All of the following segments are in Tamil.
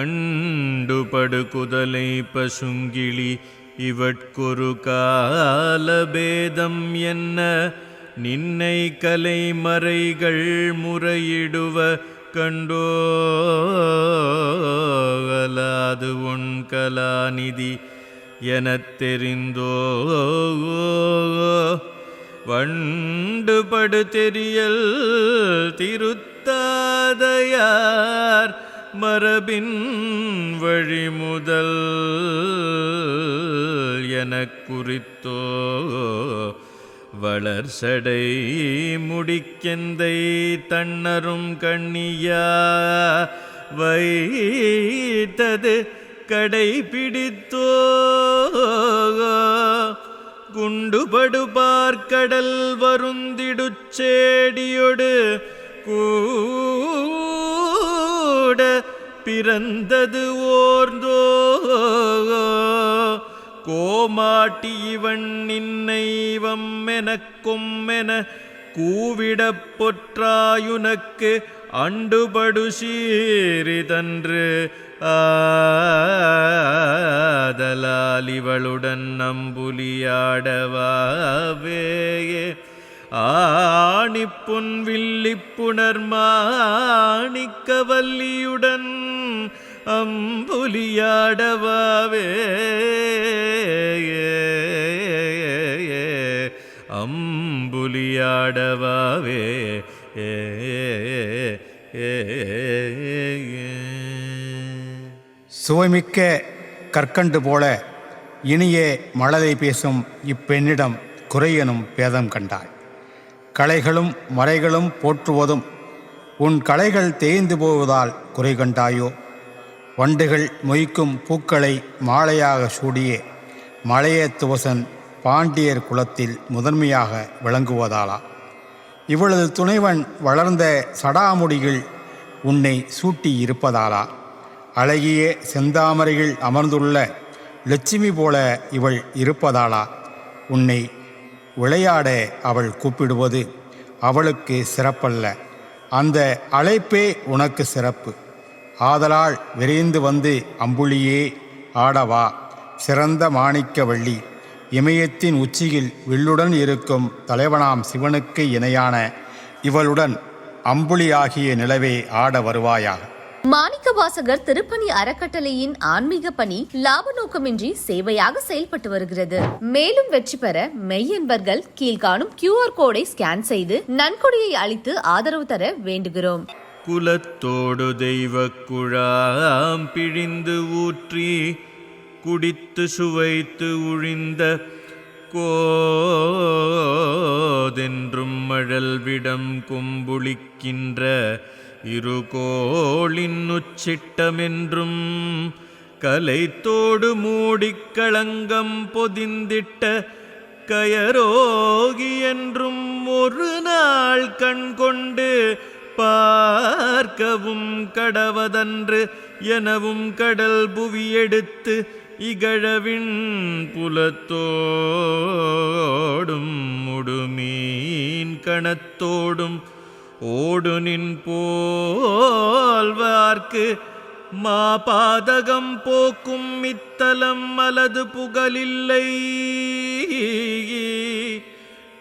கண்டுபடு குதலை பசுங்கிளி இவட்கொரு காலபேதம் என்ன? நின்னை கலை மறைகள் முறையிடுவ கண்டோகலாது உன் கலாநிதி எனத் தெரிந்தோ? வண்டுபடு தெரியல் திருத்தாதையார் மரபின் வழிமுதல் எனக் குறித்தோ வளர்சடை முடிக்கெந்தை தன்னரும் கண்ணியா வைத்தது கடைபிடித்தோ குண்டுபடு வருந்திடுச்சேடியொடு கூ சேடியொடு பிறந்தது ஓர்ந்தோ. கோமாட்டி இவன் நின்னைவம் எனக் கொம்மென கூவிடப் பொற்றாயுனக்கு அண்டுபடு சீரிதன்று ஆதலால் இவளுடன் நம்புலியாடவாவேயே. ஆணிப்புன் வில்லிப்புணர் மாணிக்கவல்லியுடன் அம்புலியாடவாவே அம்புலியாடவாவே சுவைமிக்க கற்கண்டு போல இனிய மழலை பேசும் இப்பெண்ணிடம் குறையனும் பேதம் கண்டாள் களைகளும் மறைகளும் போற்றுவதும் உன் களைகள் தேய்ந்து போவதால் குறை கண்டாயோ? வண்டுகள் மொய்க்கும் பூக்களை மாலையாக சூடியே மலைய துவசன் பாண்டியர் குலத்தில் முதன்மையாக விளங்குவதாலா? இவளது துணைவன் வளர்ந்த சடாமுடிகள் உன்னை சூட்டி இருப்பதாலா? அழகிய செந்தாமரையில் அமர்ந்துள்ள லட்சுமி போல இவள் இருப்பதாலா? உன்னை விளையாட அவள் கூப்பிடுவது அவளுக்கு சிறப்பல்ல. அந்த அழைப்பே உனக்கு சிறப்பு. ஆதலால் விரைந்து வந்து அம்புலியே ஆடவா. சிறந்த மாணிக்கவள்ளி இமயத்தின் உச்சியில் வில்லுடன் இருக்கும் தலைவனாம் சிவனுக்கு இணையான இவளுடன் அம்புலியாகிய நிலவே ஆட வருவாயாக. மாணிக்கவாசகர் திருப்பணி அறக்கட்டளையின் ஆன்மீக பணி லாப நோக்கமின்றி சேவையாக செயல்பட்டு வருகிறது. மேலும் வெற்றி பெற மெய்யன்பர்கள் கீழ்காணும் கியூஆர் கோடை ஸ்கேன் செய்து நன்கொடையை அளித்து ஆதரவு தர வேண்டுகிறோம். குலத்தோடு தெய்வ குழாம் பிழிந்து ஊற்றி குடித்து சுவைத்து உழிந்த கோதென்றும் மழல்விடம் கொம்புளிக்கின்ற இருகோளின் உச்சிட்டமென்றும் கலைத்தோடு மூடிக்களங்கம் பொதிந்திட்ட கயரோகி என்றும் ஒரு நாள் கண் கொண்டு பார்க்கவும் கடவதன்று எனவும் கடல் புவியெடுத்து இகழவின் புலத்தோடும் முடுமீன் கணத்தோடும் ஓடு நின் போல்வார்க்கு மாபாதகம் போக்கும் மித்தலம் மலது புகழில்லை.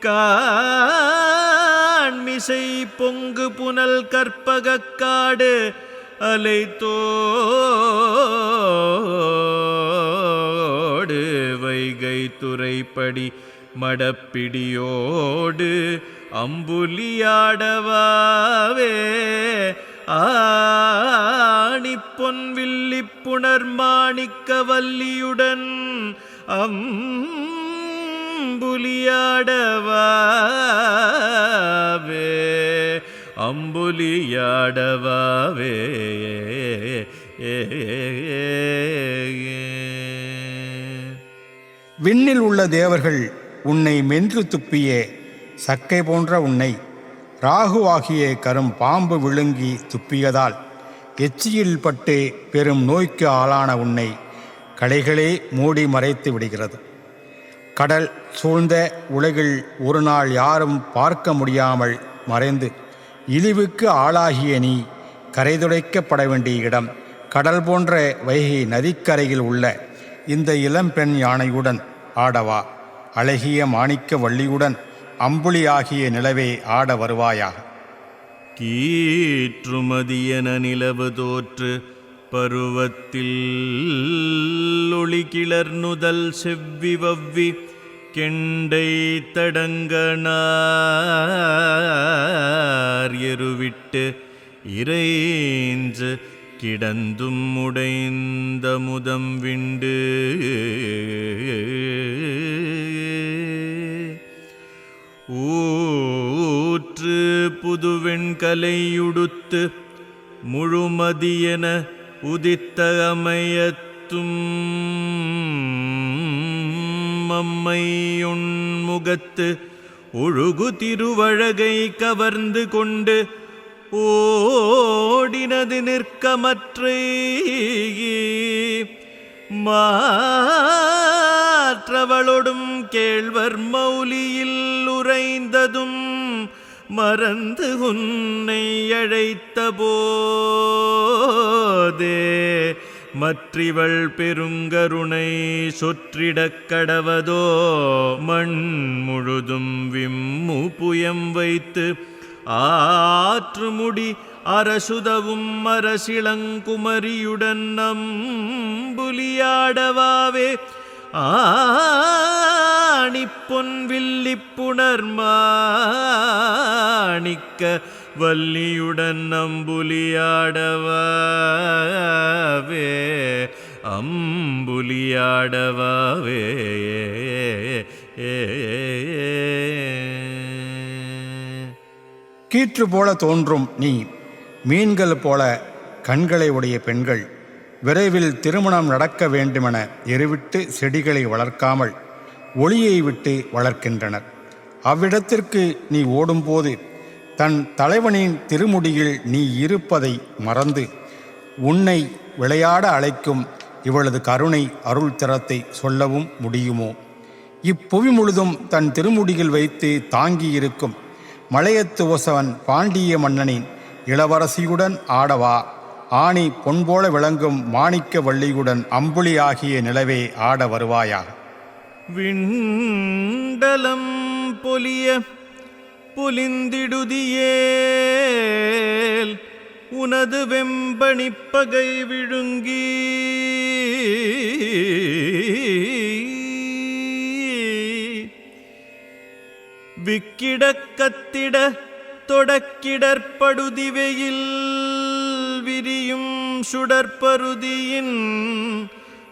காண்மிசை பொங்கு புனல் கற்பகக் காடு அலைத்தோடு வைகை துறைப்படி மடப்பிடியோடு அம்புலியாடவாவே ஆணி பொன் மாணிக்க வல்லியுடன் அம்புலியாடவாவே அம்புலியாடவாவே. விண்ணில் உள்ள தேவர்கள் உன்னை மென்று துப்பியே. சக்கை போன்ற உன்னை. ராகுவாகிய கரும் பாம்பு விழுங்கி துப்பியதால் எச்சியில் பட்டு பெரும் நோய்க்கு ஆளான உன்னை களைகளே மூடி மறைத்து விடுகிறது. கடல் சூழ்ந்த உலகில் ஒரு நாள் யாரும் பார்க்க முடியாமல் மறைந்து இழிவுக்கு ஆளாகிய நீ கரைதுடைக்கப்பட வேண்டிய இடம் கடல் போன்ற வைகை நதிக்கரையில் உள்ள இந்த இளம்பெண் யானையுடன் ஆடவா. அழகிய மாணிக்க வள்ளியுடன் அம்புலியாகிய நிலவே ஆட வருவாயாக. கீற்றுமதியன நிலவு தோற்று பருவத்தில் ஒளி கிளர்நுதல் செவ்வி வவ்வி கெண்டை தடங்கனார் எருவிட்டு இறைஞ்சு கிடந்தும் உடைந்த முதம் விண்டு. ஊற்று புதுவெண்கலையுடுத்து முழுமதியென உதித்த அமையத்தும் அம்மையுண்முகத்து ஒழுகு திருவழகை கவர்ந்து கொண்டு ஓடினது நிற்கமற்றை மாற்றவளொடும் கேழ்வர் மௌலியில் மறந்து உன்னை அழைத்த போதே மற்றிவள் பெருங்கருணை சொற்றிடக் கடவதோ மண் முழுதும் விம்மு புயம் வைத்து ஆற்று முடி அரசுதவும் அரசிளங்குமரியுடன் நம்புலியாடவாவே ஆணி பொன்வில்லிப்புணர் மாணிக்க வள்ளியுடன் நம்புலியாடவாவே அம்புலியாடவாவே. கீற்று போல தோன்றும் நீ மீன்கள் போல கண்களை உடைய பெண்கள். விரைவில் திருமணம் நடக்க வேண்டுமென எருவிட்டு செடிகளை வளர்க்காமல் ஒளியை விட்டு வளர்க்கின்றனர். அவ்விடத்திற்கு நீ ஓடும்போது தன் தலைவனின் திருமுடியில் நீ இருப்பதை மறந்து உன்னை விளையாட அழைக்கும் இவளது கருணை அருள் திறத்தை சொல்லவும் முடியுமோ? இப்புவி முழுதும் தன் திருமுடியில் வைத்து தாங்கியிருக்கும் மலையத்து ஒசவன் பாண்டிய மன்னனின் இளவரசியுடன் ஆடவா? ஆணி பொன்போல விளங்கும் மாணிக்க வள்ளியுடன் அம்புலி ஆகிய நிலவே ஆட வருவாயாக. விண்டலம் பொலிய புலிந்திடுதியேல் உனது வெம்பணிப்பகை விழுங்கி விக்கிட கத்திட தொடக்கிடற்படுதிவையில் விரியும் சுடற்பருதியின்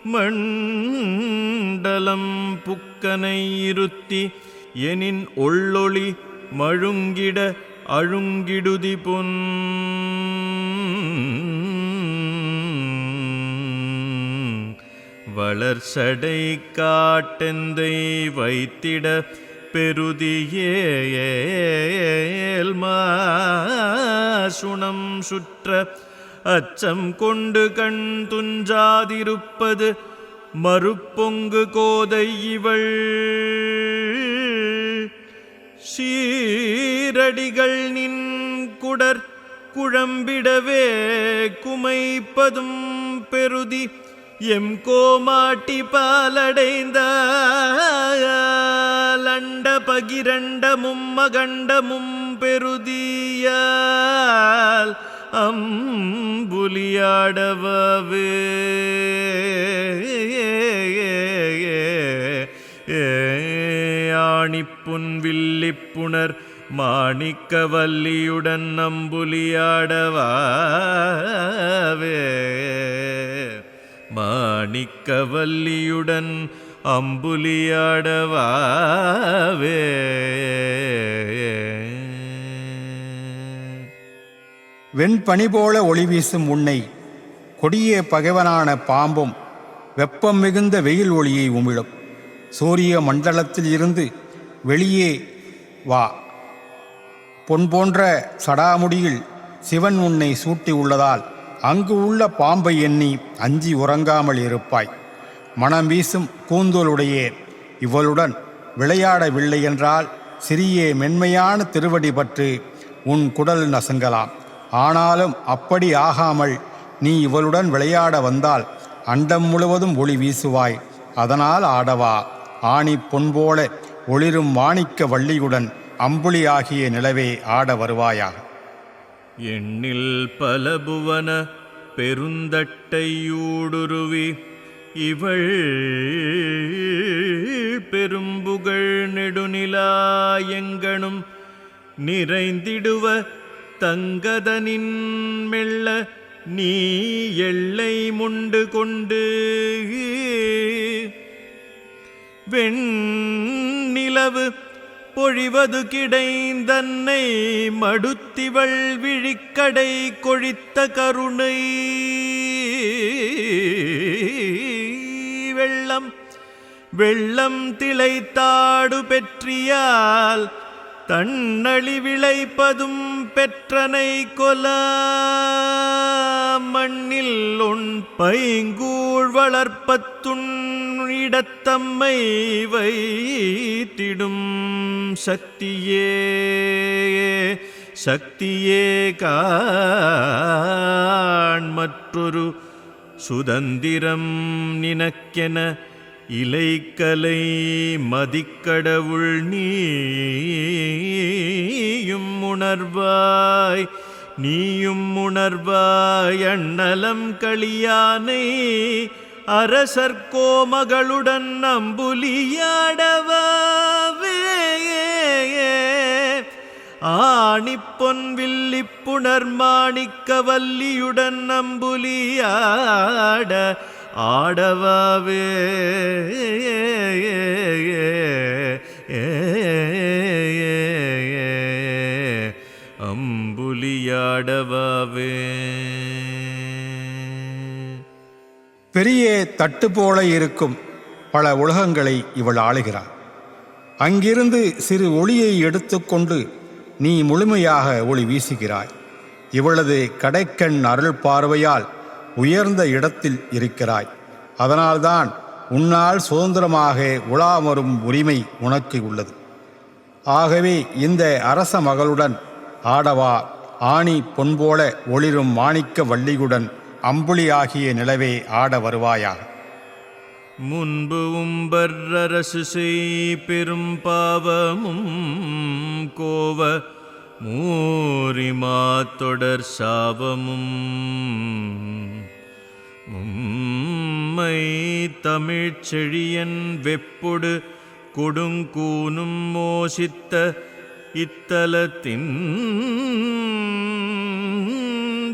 மண்டலம் புக்கனை இருத்தி எனின் ஒள்ளொளி மழுங்கிட அழுங்கிடுதி பொன். வளர்ச்சடை காட்டெந்தை வைத்திட பெருதியேல் சுணம் சுற்ற அச்சம் கொண்டு கண் துஞ்சாதிருப்பது மறுப்பொங்கு கோதை இவள். சீரடிகள் நின் குடற் குழம்பிடவே குமைப்பதும் பெருதி எம் கோமாட்டி பாலடைந்த லண்ட பகிரண்டமும் மகண்டமும் பெருதியால் அம்புலியாடவே ஆணிப்புன் வில்லிப்புணர் மாணிக்கவல்லியுடன் நம்புலியாடவாவே மாணிக்கவல்லியுடன் அம்புலியாடவாவே. வெண்பனி போல ஒளி வீசும் உன்னை கொடிய பகைவனான பாம்பும் வெப்பம் மிகுந்த வெயில் ஒளியை உமிழும். சூரிய மண்டலத்தில் இருந்து வெளியே வா. பொன் போன்ற சடாமுடியில் சிவன் உன்னை சூட்டி உள்ளதால் அங்கு உள்ள பாம்பை எண்ணி அஞ்சி உறங்காமல் இருப்பாய். மனம் வீசும் கூந்தோளுடைய இவளுடன் விளையாடவில்லை என்றால் சிறிய மென்மையான திருவடி பற்று உன் குடல் நசுங்கலாம். ஆனாலும் அப்படி ஆகாமல் நீ இவளுடன் விளையாட வந்தால் அண்டம் முழுவதும் ஒளி வீசுவாய். அதனால் ஆடவா. ஆணி பொன் போல ஒளிரும் மாணிக்க வள்ளியுடன் அம்புலி ஆகிய நிலவே ஆட வருவாயாக. எண்ணில் பல புவன பெருந்தட்டையூடுருவி இவள் பெரும்புகழ் நெடுநிலாயங்கனும் நிறைந்திடுவ தங்கதனின் மெல்ல நீ எல்லை முண்டு கொண்டு வெண்ணிலவு பொழிவது கிடைந்தன்னை மடுத்திவள் விழிக்கடை கொழித்த கருணை. வெள்ளம் வெள்ளம் திளைத்தாடு பெற்றியால் தன்னழி விளைப்பதும் பெற்றனை கொல. மண்ணில் உன் பைங்கூழ் வளர்ப்பத்துன் இடத்தம்மை வைத்திடும் சக்தியே. சக்தியே காண் மற்றொரு சுதந்திரம் நினக்கென இலைக்கலை மதிக்கடவுள் நீயும் உணர்வாய் நீயும் உணர்வாய் அண்ணலம் களியானை அரசர் கோமகளுடன் நம்புலியாடவாவே ஆணிப்பொன் வில்லிப்புணர் மாணிக்க வல்லியுடன் நம்புலியாட ஆடவாவே அம்புலியாடவாவே பெரிய தட்டு போல இருக்கும் பல உலகங்களை இவள் ஆளுகிறாள். அங்கிருந்து சிறு ஒளியை எடுத்துக்கொண்டு நீ முழுமையாக ஒளி வீசுகிறாய். இவளது கடைக்கண் அருள் பார்வையால் உயர்ந்த இடத்தில் இருக்கிறாய். அதனால்தான் உன்னால் சுதந்திரமாக உலாமரும் உரிமை உனக்கு உள்ளது. ஆகவே இந்த அரச மகளுடன் ஆடவா ஆணி பொன்போல ஒளிரும் மாணிக்க வள்ளியுடன் அம்புலி ஆகிய நிலவே ஆட வருவாயாக. முன்பு உம்பர்ரசு செய் பெரும் பாவமும் கோவ மூரிமா தொடர் சாவமும் உம்மை தமிழ்ச்செழியன் வெப்பொடு கொடுங்கூனும் மோசித்த இத்தலத்தின்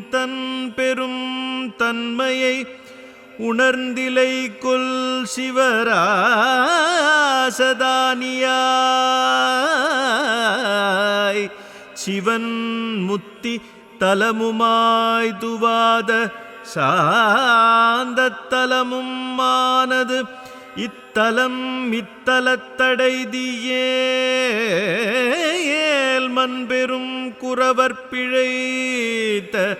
தன் பெரும் தன்மையை உணர்ந்திலை கொல் சிவராசதானியாய். சிவன் முத்தி தலமுமாய் துவாத சாந்தத்தலமும் மானது இத்தலம் இத்தலத்தடைதியேல் மண்பெரும் குறவர் பிழைத்த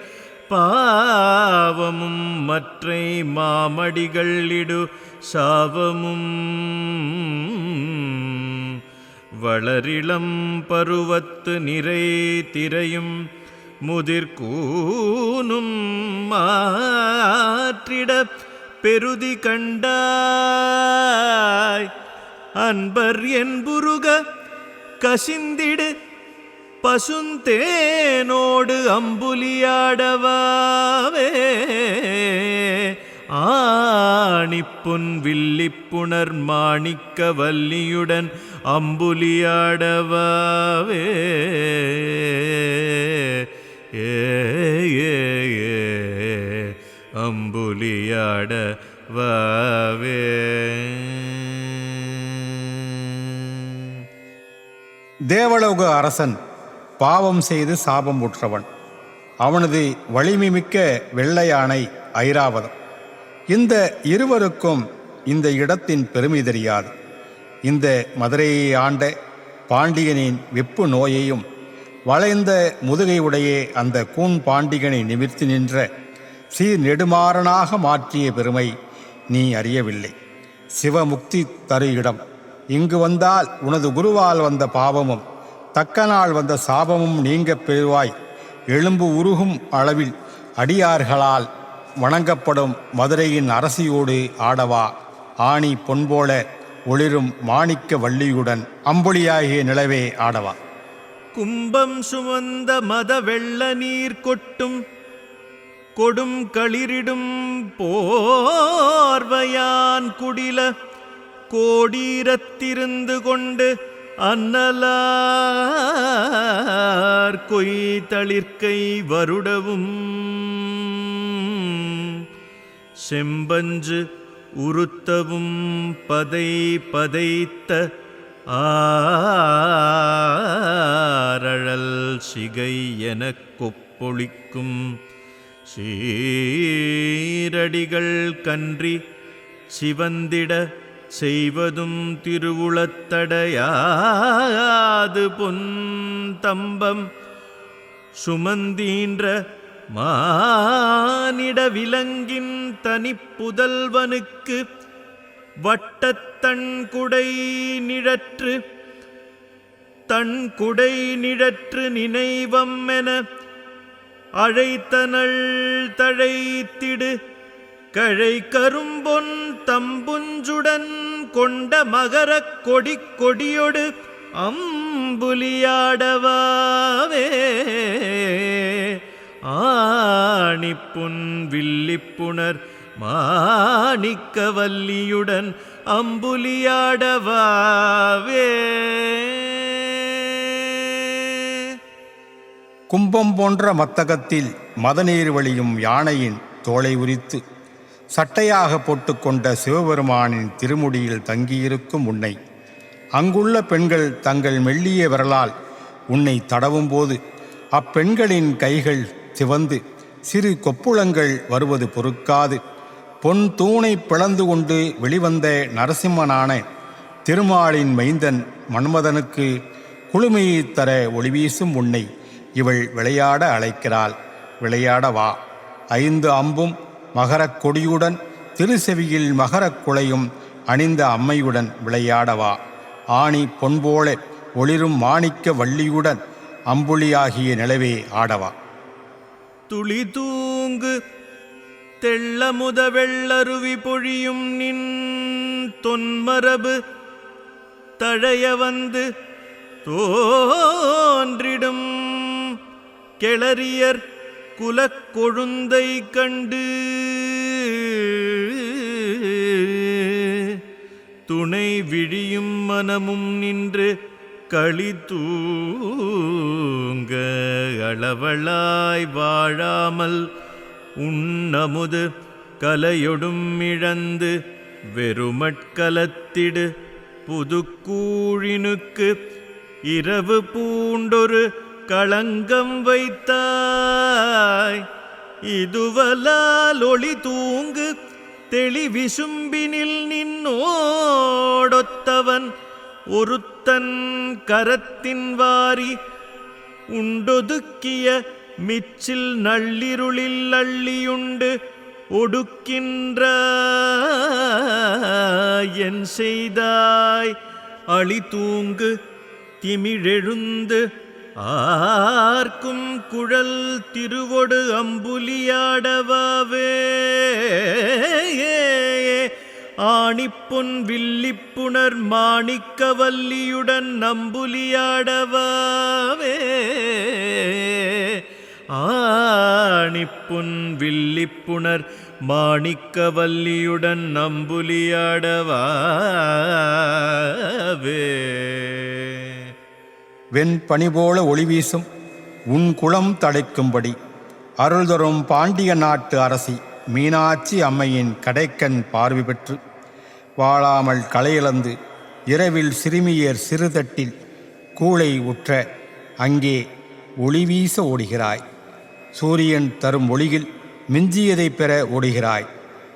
பாவமும் மற்றை மாமடிகள் இடு சாவமும். வளரிளம் பருவத்து நிறை திரையும் முதிர்கூனும் மாற்றிட பெருதி கண்டாய். அன்பர் என்புருக கசிந்திடு பசுந்தேனோடு அம்புலியாடவாவே. ஆணிப்புன் வில்லிப்புணர் மாணிக்க வல்லியுடன் அம்புலியாடவாவே. ஏ ஏ ஏ அம்புலியாட வாவே தேவலோக அரசன் பாவம் செய்து சாபம் உற்றவன். அவனது வலிமை மிக்க ஐராவதம். இந்த இருவருக்கும் இந்த இடத்தின் பெருமை தெரியாது. இந்த மதுரையை ஆண்ட பாண்டியனின் வெப்பு நோயையும் வளைந்த முதுகையுடைய அந்த கூன் பாண்டிகனை நிமிர்த்தி நின்ற சீர் நெடுமாறனாக மாற்றிய பெருமை நீ அறியவில்லை. சிவமுக்தி தரு இடம். இங்கு வந்தால் உனது குருவால் வந்த பாவமும் தக்க நாள் வந்த சாபமும் நீங்கப் பெறுவாய். எலும்பு உருகும் அளவில் அடியார்களால் வணங்கப்படும் மதுரையின் அரசியோடு ஆடவா. ஆணி பொன்போல ஒளிரும் மாணிக்க வள்ளியுடன் அம்புலியாகிய நிலவே ஆடவா. கும்பம் சுமந்த மத வெள்ள நீர் கொட்டும் கொடும் களிரிடும் போர்வையான் குடில கோடீரத்திருந்து கொண்டு அன்னலார் கொய்தளிர்க்கை வருடவும். செம்பஞ்சு உறுத்தவும் பதை பதைத்த ஆ சிகை எனக் கொப்பொழிக்கும் சீரடிகள் கன்றி சிவந்திட செய்வதும் திருவுளத்தடையாது பொன் தம்பம். சுமந்தீன்ற மானிட விலங்கின் தனிப்புதல்வனுக்கு வட்டத்தன் குடை நிழற்று தன் குடை நிழற்று நினைவம் என அழைத்தனள் தழைத்திடு. கழை கரும்பொன் தம்புஞ்சுடன் கொண்ட மகரக் கொடி கொடியொடு அம்புலியாடவாவே ஆணிப்புன் வில்லிப்புணர் மாணிக்கவல்லியுடன் அம்புலியாடவாவே கும்பம் போன்ற மத்தகத்தில் மதநீர் வழியும் யானையின் தோலை உரித்து சட்டையாக போட்டுக்கொண்ட சிவபெருமானின் திருமுடியில் தங்கியிருக்கும் உன்னை. அங்குள்ள பெண்கள் தங்கள் மெல்லிய விரலால் உன்னை தடவும் போது அப்பெண்களின் கைகள் சிவந்து சிறு கொப்புளங்கள் வருவது பொறுக்காது. பொன் தூணை பிளந்து கொண்டு வெளிவந்த நரசிம்மனான திருமாலின் மைந்தன் மன்மதனுக்கு குளுமையைத் தர ஒளிவீசும் உன்னை. இவள் விளையாட அழைக்கிறாள். விளையாட வா. ஐந்து அம்பும் மகரக் கொடியுடன் திருசெவியில் மகரக் குலையும் அணிந்த அம்மையுடன் விளையாட வா. ஆணி பொன்போல ஒளிரும் மாணிக்க வள்ளியுடன் அம்புலியாகிய நிலவே ஆடவா துளி தூங்கு தெள்ளமுத வெள்ளருவி பொழியும் நின் தொன்மரபு தழைய வந்து தோன்றிடும் கிளறியர் குலக் கொழுந்தை கண்டு துணை விழியும் மனமும் நின்று களி தூங்க அளவளாய் வாழாமல் உண்ணமுது கலையொடும் இழந்து வெறுமட்கலத்திடு புதுக்கூழினுக்கு இரவு பூண்டொரு களங்கம் வைத்தாய். இதுவலால் ஒளி தூங்கு தெளிவிசும்பினில் நின்னோடொத்தவன் ஒருத்தன் கரத்தின் வாரி. உண்டொதுக்கிய மிச்சில் நள்ளிருளில் அள்ளியுண்டு ஒடுக்கின்ற என் செய்தாய். அழி தூங்கு திமிழெழுந்து ஆர்க்கும் குழல் திருவொடு அம்புலியாடவாவே. ஆணிப்பொன் வில்லிப்புணர் மாணிக்கவல்லியுடன் நம்புலியாடவாவே ஆணிப்புன் வில்லிப்புணர் மாணிக்கவல்லியுடன் நம்புலியாடவாவே வெண் பனிபோல ஒளி வீசும். உன் குளம் தடைக்கும்படி. அருள் தரும் பாண்டிய நாட்டு அரசி மீனாட்சி அம்மையின் கடைக்கண் பார்வை பெற்று. வாழாமல் களையிழந்து இரவில் சிறுமியர் சிறுதட்டில் கூளை உற்ற அங்கே ஒளி வீச ஓடுகிறாய். சூரியன் தரும் ஒளியில் மிஞ்சியதை பெற ஓடுகிறாய்.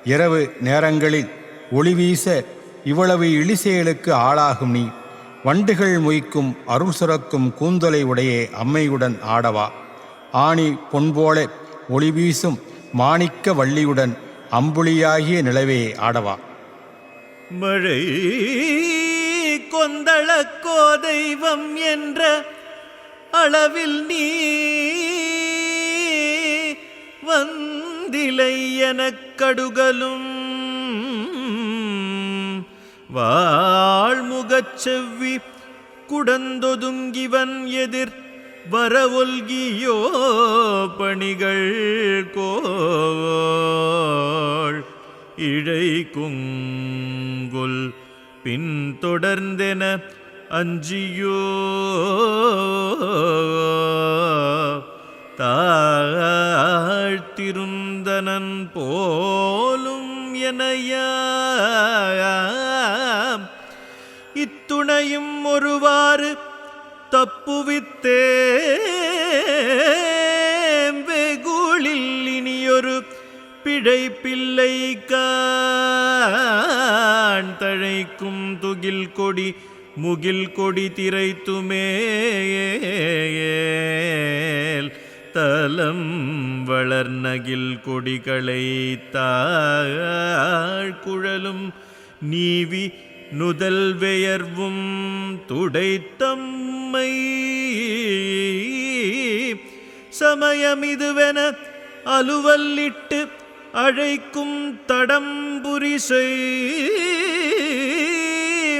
இரவு நேரங்களில் ஒளி வீச இவ்வளவு இழிசெயலுக்கு ஆளாகும் நீ. வண்டுகள் மொய்க்கும் அருள் சுரக்கும் கூந்தலை உடைய அம்மையுடன் ஆடவா. ஆணி பொன்போல ஒளி வீசும் மாணிக்க வள்ளியுடன் அம்புலியாகிய நிலவே ஆடவா. மழை கொந்தளக்கோ தெய்வம் என்ற அளவில் நீ வந்திலை எனக் கடுகலும் வாழ்முகச் செவ்வி குடந்தொதுங்கிவன் எதிர் வர ஒல்கியோ பணிகள் கோள் இழை குங்குல் பின்தொடர்ந்தென அஞ்சியோ தாழ்த்திருந்தனன் போலும் எனையாம் துணையும் ஒருவாறு தப்புவித்தே. வெகுளில் இனியொரு பிழை பிள்ளை தழைக்கும் துகில் கொடி முகில் கொடி திரைத்துமேல் தலம் வளர்நகில் கொடிகளை தாழ் குழலும் நீவி நுதல் வெயர்வும் துடைத்தம்மை சமயம் சமயமிதுவென அலுவல்லிட்டு அழைக்கும் தடம்புரிசை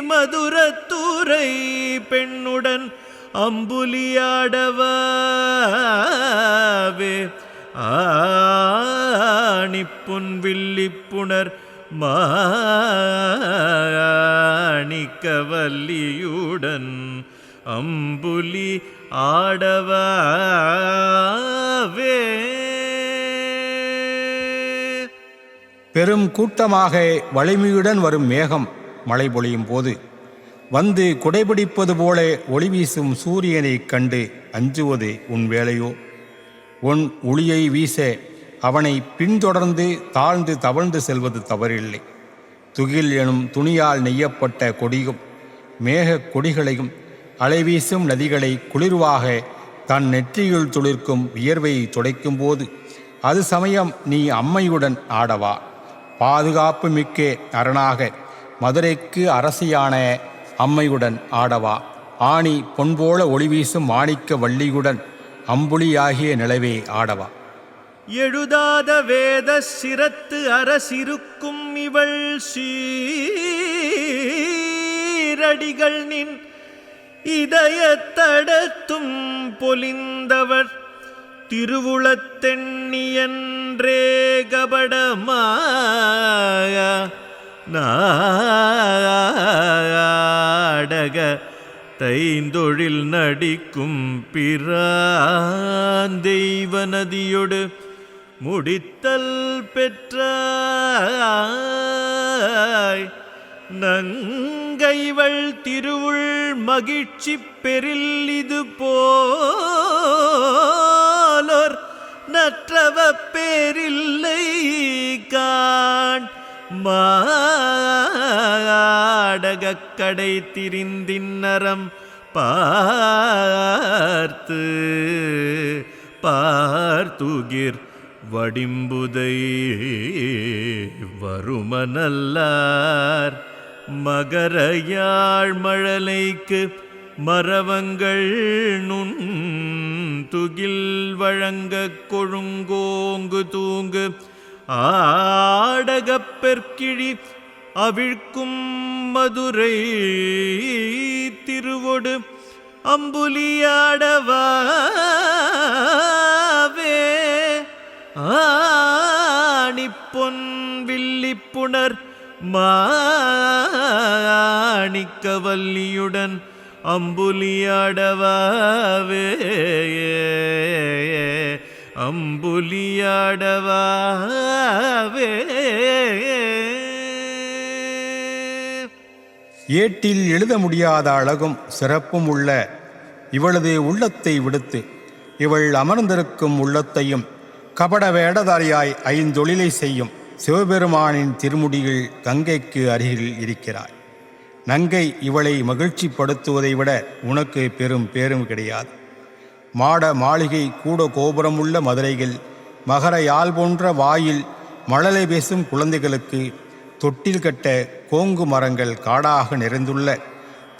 மதுரத்துறை பெண்ணுடன் அம்புலியாடவாவே ஆணிப்புன் வில்லிப்புணர் மாணிக்கவல்லியுடன் அம்புலி ஆடவே பெரும் கூட்டமாக வலிமையுடன் வரும் மேகம் மழை பொழியும் போது வந்து குடைபிடிப்பது போல ஒளி வீசும் சூரியனைக் கண்டு அஞ்சுவது உன் வேலையோ? உன் ஒளியை வீச அவனை பின்தொடர்ந்து தாழ்ந்து தவழ்ந்து செல்வது தவறில்லை. துகில் எனும் துணியால் நெய்யப்பட்ட கொடியும் மேகக் கொடிகளையும் அலைவீசும் நதிகளை குளிர்வாக தன் நெற்றியுள் துளிர்க்கும் வியர்வையை துடைக்கும் போது அது சமயம் நீ அம்மையுடன் ஆடவா. பாதுகாப்பு மிக்க அரணாக மதுரைக்கு அரசியான அம்மையுடன் ஆடவா. ஆணி பொன்போல ஒளிவீசும் மாணிக்க வள்ளியுடன் அம்புலியாகிய நிலவே ஆடவா. எழுதாத வேத சிரத்து அரசிருக்கும் இவள் சீரடிகள் நின் இதயத்தடத்தும் பொலிந்தவர். திருவுளத்தெண்ணியன்றே கபடமாய நாடக தைந்தொழில் நடிக்கும் பிரான் தெய்வ நதியொடு முடித்தல் பெற்றாய். நங்கைவள் திருவுள் மகிழ்ச்சி பெறில் இது போலோர். நற்றவ பேரில்லை காண். மாடகக் கடை திரிந்தின்னரம் பார்த்து பார்த்துகிர் வடிம்புதை வருமனல்லார் மகர யாழ் மரவங்கள் நுண் துகில் வழங்கக் கொழுங்கோங்கு தூங்கு. ஆடகப் பெற்கிழி அவிழ்க்கும் மதுரை திருவொடு அம்புலியாடவா ஆணிப்பொன் வில்லிப்புணர் மாணிக்கவல்லியுடன் அம்புலியாடவாவே. அம்புலியாடவாவே. ஏட்டில் எழுத முடியாத அழகும் சிறப்பும் உள்ள இவளது உள்ளத்தை விடுத்து இவள் அமர்ந்திருக்கும் உள்ளத்தையும் கபட வேடதாரியாய் ஐந்தொழிலை செய்யும் சிவபெருமானின் திருமுடியில் கங்கைக்கு அருகில் இருக்கிறாய். நங்கை இவளை மகிழ்ச்சிப்படுத்துவதை விட உனக்கு பெரும் பேரும் கிடையாது. மாட மாளிகை கூட கோபுரமுள்ள மதுரையில் மகர யாழ் போன்ற வாயில் மழலை பேசும் குழந்தைகளுக்கு தொட்டில் கட்ட கோங்கு மரங்கள் காடாக நிறைந்துள்ள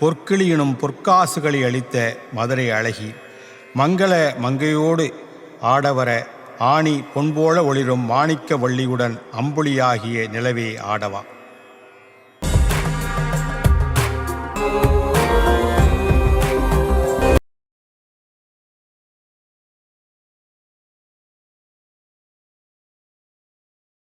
பொற்கிளியினும் பொற்காசுகளை அளித்த மதுரை அழகி மங்கள மங்கையோடு ஆடவர ஆணி பொன்போல ஒளிரும் மாணிக்க வள்ளியுடன் அம்புலியாகிய நிலவே ஆடவா.